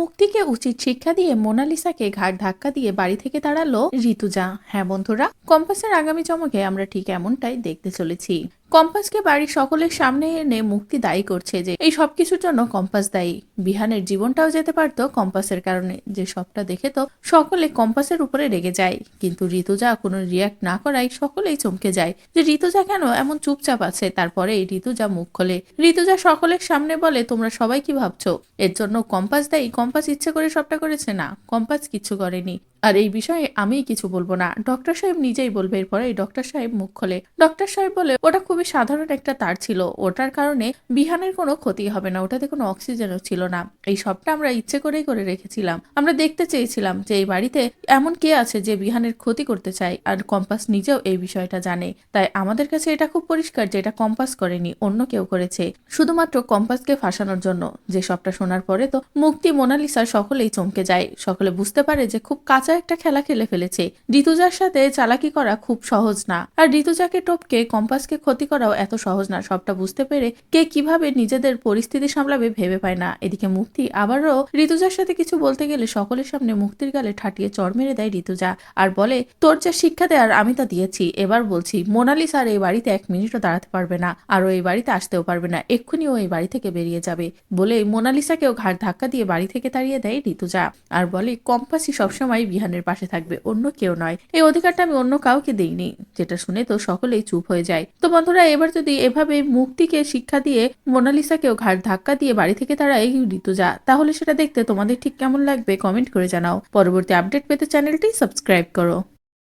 মুক্তিকে উচিত শিক্ষা দিয়ে মোনালিসাকে ঘাট ধাক্কা দিয়ে বাড়ি থেকে তাড়ালো ঋতুজা। হ্যাঁ বন্ধুরা, কম্পাসের আগামী চমকে আমরা ঠিক এমনটাই দেখতে চলেছি। কম্পাসকে বাড়ির সকলের সামনে এনে মুক্তি দায়ী করছে যে এই সবকিছুর জন্য কম্পাস দায়ী। বিহানের জীবনটাও যেতে পারতো কম্পাসের কারণে। যে সবটা দেখে তো সকলে কম্পাসের উপরে রেগে যায়। কিন্তু ঋতুজা কোনো রিয়াক্ট না করায় সকলেই চমকে যায়। যে ঋতুজা কেন এমন চুপচাপ আছে? তারপরে ঋতুজা মুখ খোলে। ঋতুজা সকলের সামনে বলে, তোমরা সবাই কি ভাবছ? এর জন্য কম্পাস দায়ী? কম্পাস ইচ্ছে করে সবটা করেছে না। কম্পাস কিছু করেনি। আর এই বিষয়ে আমি কিছু বলব না। ডক্টর সাহেব নিজেই বলবে এরপরে ডক্টর সাহেব মুখ খোলে। ডক্টর সাহেব বলে, ওটা খুবই সাধারণ একটা তার ছিল। ওটার কারণে বিহানের কোনো ক্ষতি হবে না। ওটাতে কোনো অক্সিজেনও ছিল না। এই সবটা আমরা ইচ্ছে করেই করে রেখেছিলাম। আমরা দেখতে চেয়েছিলাম যে এই বাড়িতে এমন কে আছে যে বিহানের ক্ষতি করতে চায় আর কম্পাস নিজেও এই বিষয়টা জানে। তাই আমাদের কাছে এটা খুব পরিষ্কার যে এটা কম্পাস করেনি, অন্য কেউ করেছে। শুধুমাত্র কম্পাসকে ফাঁসানোর জন্য। যে সবটা শোনার পরে তো মুক্তি মোনালিসা সকলেই চমকে যায়। সকলে বুঝতে পারে যে খুব কাঁচা একটা খেলা খেলে ফেলেছে। ঋতুজার সাথে চালাকি করা খুব সহজ না। আর ঋতুজাকে টপকে, কম্পাসকে ক্ষতি করাও এত সহজ না, সবটা বুঝতে পেরে কে কীভাবে নিজেদের পরিস্থিতি সামলাবে ভেবে পায় না। এদিকে মুক্তি আবারও ঋতুজার সাথে কিছু বলতে গেলে সকলের সামনে মুক্তির গালে ঠাটিয়ে চড় মেরে দেয় ঋতুজা। আর বলে, তোর যা শিক্ষা দেয়ার আমি তা দিয়েছি। এবার বলছি, মোনালিসা আর এই বাড়িতে এক মিনিটও দাঁড়াতে পারবে না। আর এই বাড়িতে আসতেও পারবে না। এক্ষুনি ও এই বাড়ি থেকে বেরিয়ে যাবে। বলে মোনালিসাকেও ঘাট ধাক্কা দিয়ে বাড়ি থেকে তাড়িয়ে দেয় ঋতুজা। আর বলে, কম্পাসই সবসময় বিহানের পাশে থাকবে, অন্য কেউ নয়। এই অধিকারটা আমি অন্য কাউকে দিইনি। যেটা শুনে তো সকলেই চুপ হয়ে যায়। তো বন্ধুরা, এবার যদি এভাবে মুক্তিকে শিক্ষা দিয়ে মোনালিসাকেও ঘাট ধাক্কা দিয়ে বাড়ি থেকে তারা এই ঋতুজা তাহলে সেটা দেখতে তোমাদের ঠিক কেমন লাগবে কমেন্ট করে জানাও। পরবর্তী আপডেট পেতে চ্যানেলটি সাবস্ক্রাইব করো।